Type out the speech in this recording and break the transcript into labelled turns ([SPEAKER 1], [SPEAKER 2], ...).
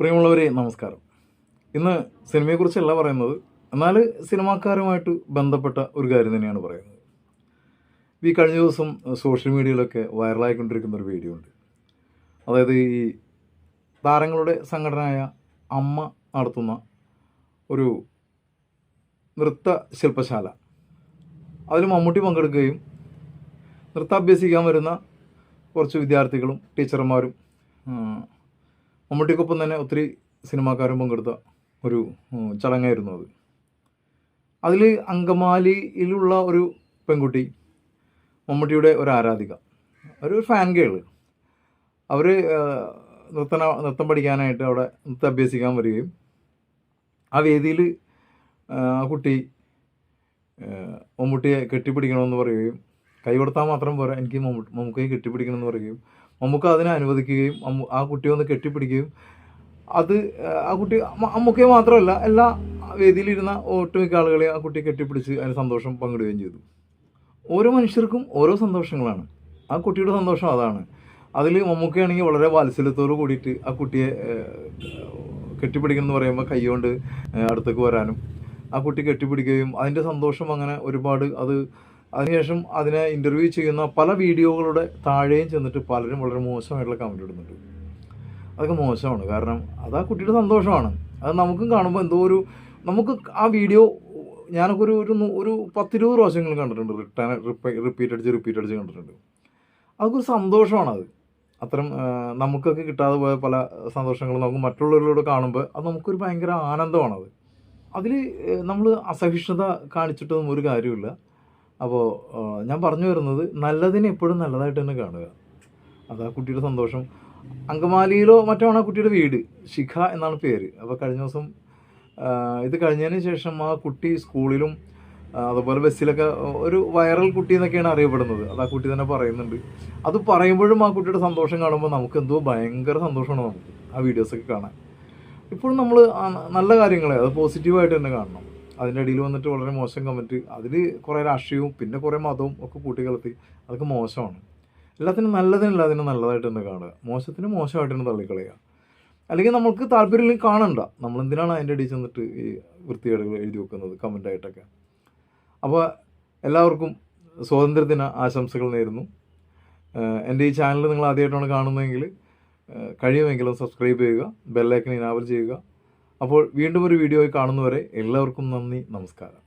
[SPEAKER 1] പ്രിയമുള്ളവരെ നമസ്കാരം. ഇന്ന് സിനിമയെക്കുറിച്ചല്ല പറയുന്നത് എന്നാൽ സിനിമാക്കാരുമായിട്ട് ബന്ധപ്പെട്ട ഒരു കാര്യം തന്നെയാണ് പറയുന്നത്. ഈ കഴിഞ്ഞ ദിവസം സോഷ്യൽ മീഡിയയിലൊക്കെ വൈറലായിക്കൊണ്ടിരിക്കുന്ന ഒരു വീഡിയോ ഉണ്ട്. അതായത് ഈ താരങ്ങളുടെ സംഘടനയായ അമ്മ നടത്തുന്ന ഒരു നൃത്ത ശില്പശാല. അതിൽ മമ്മൂട്ടി പങ്കെടുക്കുകയും നൃത്തം അഭ്യസിക്കാൻ വരുന്ന കുറച്ച് വിദ്യാർത്ഥികളും ടീച്ചർമാരും മമ്മൂട്ടിക്കൊപ്പം തന്നെ ഒത്തിരി സിനിമാക്കാരും പങ്കെടുത്ത ഒരു ചടങ്ങായിരുന്നു അത്. അതിൽ അങ്കമാലിയിലുള്ള ഒരു പെൺകുട്ടി മമ്മൂട്ടിയുടെ ഒരു ആരാധിക. ഒരു ഫാൻ ഗേൾ അവർ നൃത്തന നൃത്തം പഠിക്കാനായിട്ട് അവിടെ നൃത്തം അഭ്യസിക്കാൻ വരികയും ആ വേദിയിൽ ആ കുട്ടി മമ്മൂട്ടിയെ കെട്ടിപ്പിടിക്കണമെന്ന് പറയുകയും കൈ കൊടുത്താൽ മാത്രം പോരാ എനിക്ക് മമ്മൂട്ടി മമ്മൂക്കയെ കെട്ടിപ്പിടിക്കണമെന്ന് പറയുകയും മമ്മൂക്ക അതിനെ അനുവദിക്കുകയും ആ കുട്ടിയെ ഒന്ന് കെട്ടിപ്പിടിക്കുകയും അത് ആ കുട്ടി അമ്മക്കെ മാത്രമല്ല എല്ലാ വേദിയിലിരുന്ന ഒട്ടുമിക്ക ആളുകളെ ആ കുട്ടിയെ കെട്ടിപ്പിടിച്ച് അതിന് സന്തോഷം പങ്കിടുകയും ചെയ്തു. ഓരോ മനുഷ്യർക്കും ഓരോ സന്തോഷങ്ങളാണ്. ആ കുട്ടിയുടെ സന്തോഷം അതാണ്. അതിൽ മമ്മൂക്കയാണെങ്കിൽ വളരെ വാത്സല്യത്തോട് കൂടിയിട്ട് ആ കുട്ടിയെ കെട്ടിപ്പിടിക്കണം എന്ന് പറയുമ്പോൾ കൈകൊണ്ട് അടുത്തേക്ക് വരാനും ആ കുട്ടി കെട്ടിപ്പിടിക്കുകയും അതിന്റെ സന്തോഷം അങ്ങനെ ഒരുപാട് അത് അതിനുശേഷം അതിനെ ഇന്റർവ്യൂ ചെയ്യുന്ന പല വീഡിയോകളുടെ താഴെയും ചെന്നിട്ട് പലരും വളരെ മോശമായിട്ടുള്ള കമന്റ് ഇടുന്നുണ്ട്. അതൊക്കെ മോശമാണ്. കാരണം അത് ആ കുട്ടിയുടെ സന്തോഷമാണ്. അത് നമുക്കും കാണുമ്പോൾ എന്തോ ഒരു നമുക്ക് ആ വീഡിയോ ഞാനൊക്കെ ഒരു ഒരു ഒരു പത്തിരുപത് പ്രാവശ്യങ്ങളും കണ്ടിട്ടുണ്ട്. റിട്ടേൺ റിപ്പീറ്റ് അടിച്ച് റിപ്പീറ്റ് അടിച്ച് കണ്ടിട്ടുണ്ട്. അതൊക്കെ സന്തോഷമാണ് അത്. അത്തരം നമുക്കൊക്കെ കിട്ടാതെ പോയ പല സന്തോഷങ്ങളും നമുക്ക് മറ്റുള്ളവരിലൂടെ കാണുമ്പോൾ അത് നമുക്കൊരു ഭയങ്കര ആനന്ദമാണത്. അതിൽ നമ്മൾ അസഹിഷ്ണുത കാണിച്ചിട്ടൊന്നും ഒരു കാര്യമില്ല അപ്പോൾ ഞാൻ പറഞ്ഞു വരുന്നത് നല്ലതിനെ എപ്പോഴും നല്ലതായിട്ട് തന്നെ കാണുക. അതാ കുട്ടിയുടെ സന്തോഷം. അങ്കമാലിയിലോ മറ്റോ ആണ് ആ കുട്ടിയുടെ വീട്? ശിഖ എന്നാണ് പേര്. അപ്പോൾ കഴിഞ്ഞ ദിവസം ഇത് കഴിഞ്ഞതിന് ശേഷം ആ കുട്ടി സ്കൂളിലും അതുപോലെ ബസ്സിലൊക്കെ ഒരു വൈറൽ കുട്ടി എന്നൊക്കെയാണ് അറിയപ്പെടുന്നത്. അത് ആ കുട്ടി തന്നെ പറയുന്നുണ്ട്. അത് പറയുമ്പോഴും ആ കുട്ടിയുടെ സന്തോഷം കാണുമ്പോൾ നമുക്ക് എന്തോ ഭയങ്കര സന്തോഷമാണ് നമുക്ക് ആ വീഡിയോസൊക്കെ കാണാൻ. ഇപ്പോഴും നമ്മൾ നല്ല കാര്യങ്ങളെ അത് പോസിറ്റീവായിട്ട് തന്നെ കാണണം. അതിന്റെ ഇടയിൽ വന്നിട്ട് വളരെ മോശം കമന്റ് അതിൽ കുറേ രാഷ്ട്രീയവും പിന്നെ കുറേ മതവും ഒക്കെ കൂട്ടിക്കലർത്തി. അതൊക്കെ മോശമാണ്. എല്ലാത്തിനും നല്ലതിനല്ല അതിനെ നല്ലതായിട്ട് തന്നെ കാണുക. മോശത്തിന് മോശമായിട്ട് തന്നെ തള്ളിക്കളയുക. അല്ലെങ്കിൽ നമുക്ക് താല്പര്യമില്ലെങ്കിൽ കാണണ്ട. നമ്മൾ എന്തിനാണ് അതിന്റെ ഇടയിൽ ചെന്നിട്ട് ഈ വൃത്തികേടുകൾ എഴുതി വെക്കുന്നത് കമന്റായിട്ടൊക്കെ അപ്പോൾ എല്ലാവർക്കും സ്വാതന്ത്ര്യദിന ആശംസകൾ നേരുന്നു. എന്റെ ഈ ചാനൽ നിങ്ങൾ ആദ്യമായിട്ടാണ് കാണുന്നതെങ്കിൽ കഴിയുമെങ്കിലും സബ്സ്ക്രൈബ് ചെയ്യുക ബെല്ലൈക്കൺ ഇനാവൽ ചെയ്യുക അപ്പോൾ വീണ്ടും ഒരു വീഡിയോയിൽ കാണുന്നവരെ എല്ലാവർക്കും നന്ദി നമസ്കാരം.